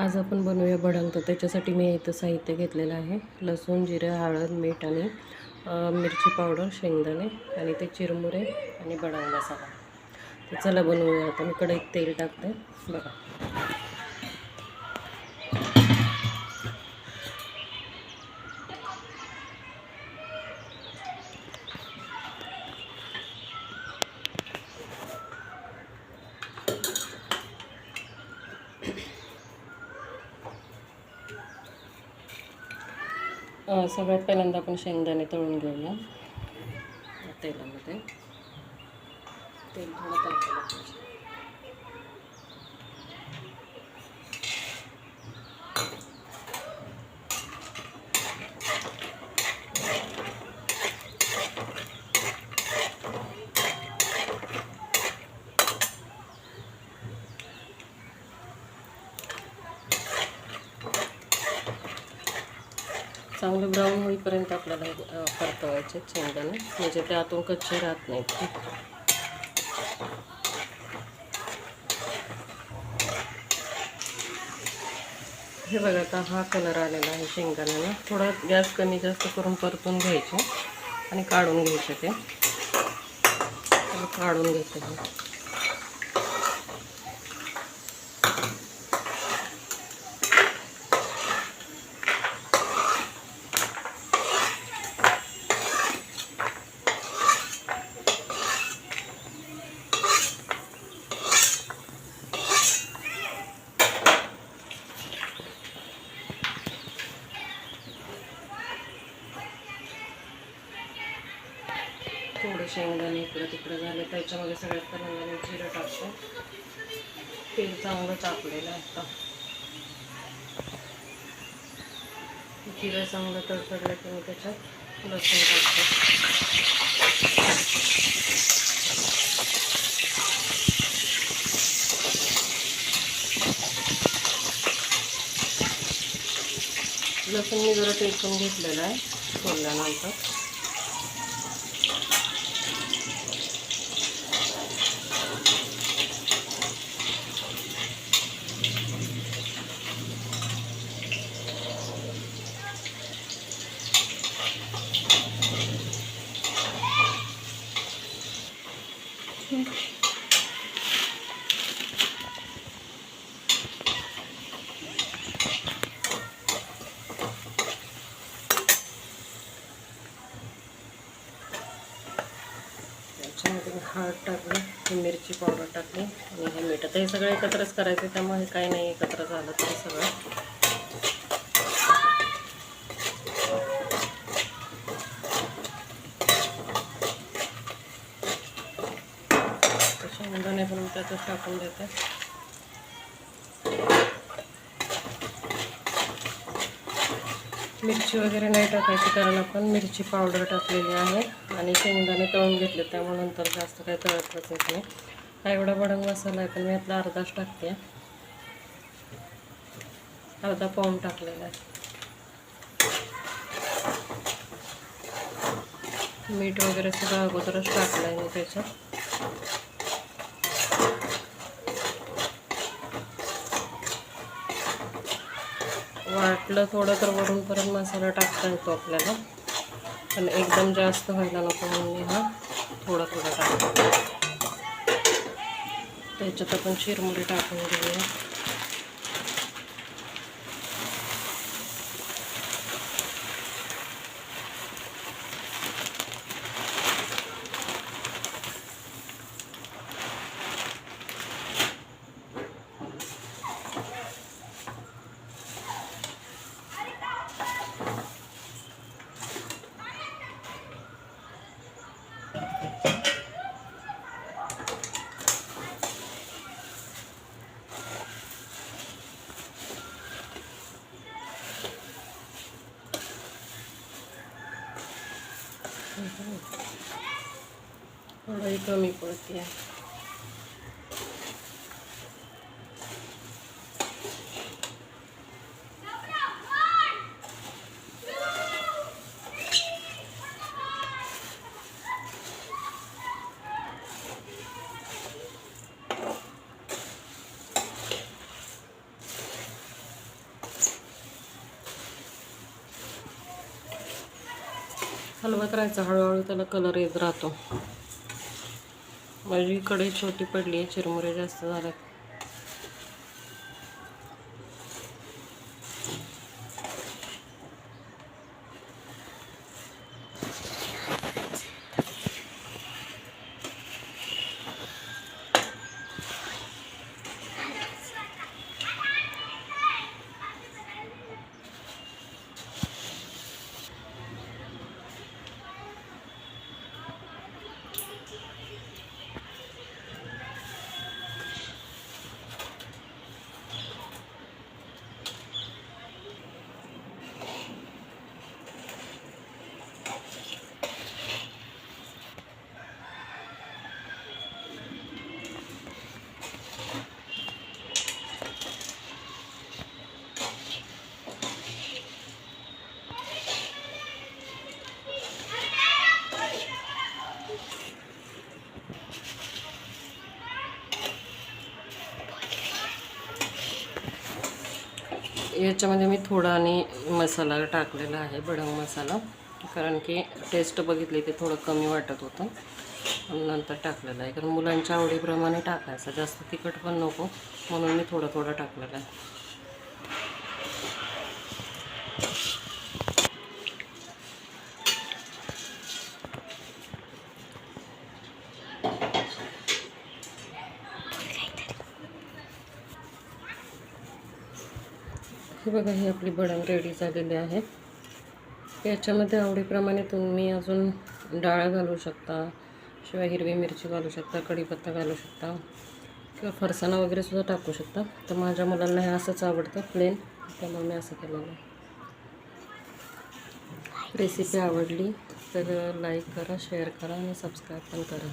आज आपण बनवूया भडंग तर त्याच्यासाठी मी इथं साहित्य घेतलेलं आहे. लसूण जिरं हळद मीठ आणि मिरची पावडर शेंगदाणे आणि ते चिरमुरे आणि भडंग मसाला. तर चला बनवूया. आता मी कढईत तेल टाकते. बघा. सगळ्यात पहिल्यांदा आपण शेंगदाणे तळून घेऊया. तेलामध्ये. तेल थोडं तापलं पाहिजे चांगलं ब्राऊन होईपर्यंत आपल्याला परतवायचे शेंगदाणे. म्हणजे ते आतून कच्चे राहत नाहीत. हे बघा आता हा कलर आलेला आहे शेंगदाण्याला. थोडा गॅस कमी जास्त करून परतून घ्यायचे आणि काढून घ्यायचे ते. काढून घेते शेंगदाणे इकडं तिकडं झाले त्याच्यामध्ये सगळ्यात पहिल्यांदा मी जिरं टाकतो. तेल चांगलं तापलेलं आता. जिरं चांगलं तडतडलं की मी त्याच्यात लसूण टाकतो. लसूण मी जरा टेकून घेतलेलं आहे सोडल्यानंतर त्याच्यामध्ये हळद टाकली ही मिरची पावडर टाकली आणि हे मीठ. आता हे सगळं एकत्रच करायचं त्यामुळे काही नाही एकत्र झालं तरी सगळं. शेंगदाणे टाकून देते. मिरची वगैरे नाही टाकायची कारण आपण मिरची पावडर टाकलेली आहे आणि शेंगदाणे तळून घेतले त्यामुळे नंतर जास्त काही तळत येत नाही. हा एवढा बडंग मसाला आहे पण मी यातला अर्धाच टाकते. अर्धा पाऊण टाकलेला आहे. मीठ वगैरे सगळं अगोदरच टाकलं आहे मी त्याच्यात. वाटलं थोडं तर वरून परत मसाला टाकता येतो आपल्याला. पण एकदम जास्त व्हायला नको म्हणून हा थोडा थोडा टाकतो. त्याच्यात आपण चिरमुरी टाकून घेऊया. Lo voy a ir con. हलवत राहायचं हळूहळू त्याला कलर येत राहतो. माझी कढई छोटी पडली आहे. चिरमुरे जास्त झाल्यात. याच्यामध्ये मी थोडा आणि मसाला टाकलेला आहे बडंग मसाला. कारण की टेस्ट बघितली ते थोडं कमी वाटत होतं. आणि नंतर टाकलेलं आहे. कारण मुलांच्या आवडीप्रमाणे टाकायचं. जास्त तिखट पण नको. म्हणून मी थोडं थोडं टाकलेलं आहे. हे बघा ही आपली बडंग रेडी झालेली आहे. याच्यामध्ये आवडीप्रमाणे तुम्ही अजून डाळ घालू शकता शिवाय हिरवी मिरची घालू शकता कढीपत्ता घालू शकता किंवा फरसाणा वगैरे सुद्धा टाकू शकता. तर माझ्या मुलांना हे असंच आवडतं प्लेन त्यामुळे मी असं केलेलं आहे. रेसिपी आवडली तर लाईक करा शेअर करा आणि सबस्क्राईब पण करा.